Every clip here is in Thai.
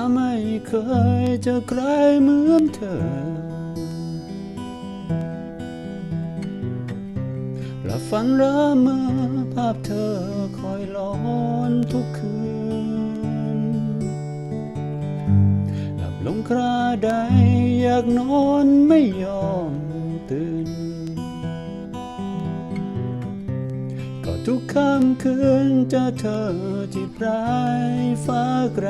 าไม่เคยเจอใครเหมือนเธอหลับฝันระเมอภาพเธอคอยหลอนทุกคืน หลับลงคราใดอยากนอนไม่ยอมตื่น ก็ทุกค่ำคืนจอเธอที่ปลายฟ้าไกล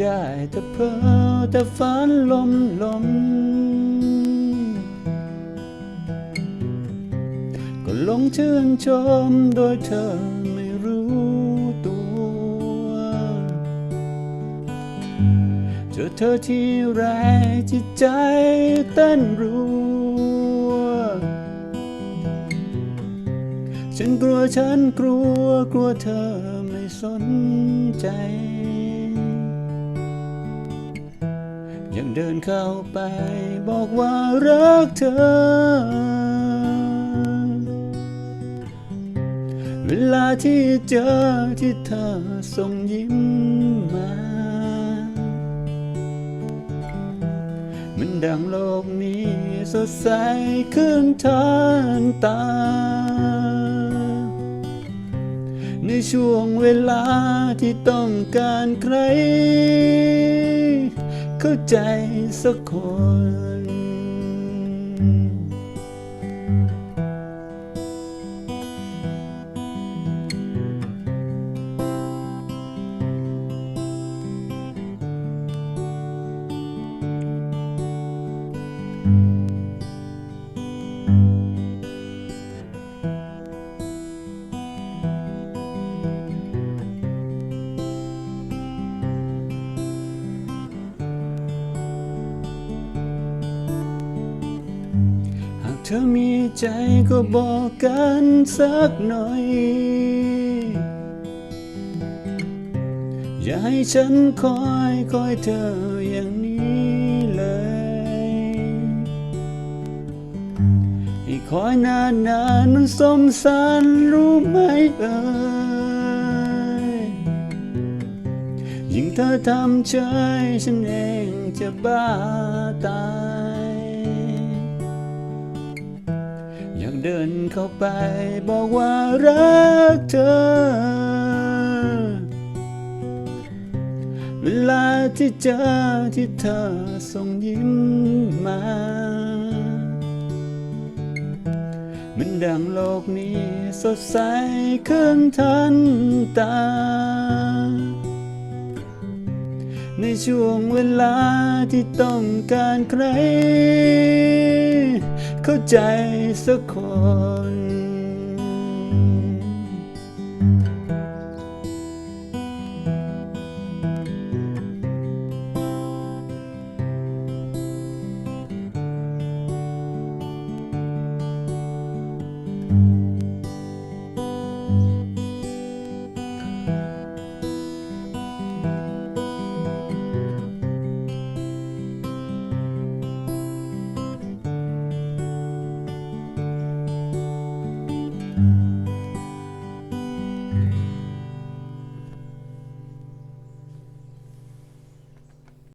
ได้แต่เพ้อแต่ฝันลมลมก็หลงชื่นชมโดยเธอไม่รู้ตัว เจอเธอที่ไรจิตใจเต้นรัวฉันกลัวฉันกลัวกลัวเธอไม่สนใจ ยังเดินเข้าไป บอกว่ารักเธอ เวลาที่เจอที่เธอส่งยิ้มมา มันดังโลกนี้สดใสขึ้นทานตา ในช่วงเวลาที่ต้องการใคร เข้าใจสักคน เธอมีใจก็บอกกันสักหน่อย อย่าให้ฉันคอยคอยเธออย่างนี้เลยให้คอยนานนานมันสมสารรู้ไหมเอ่ยยิ่งเธอทำเฉยฉันเองจะบ้าตาย เดินเข้าไป บอกว่ารักเธอ เวลาที่เจอที่เธอส่งยิ้มมา มันดังโลกนี้สดใสขึ้นทันตา ในช่วงเวลาที่ต้องการใคร เข้าใจ สักคน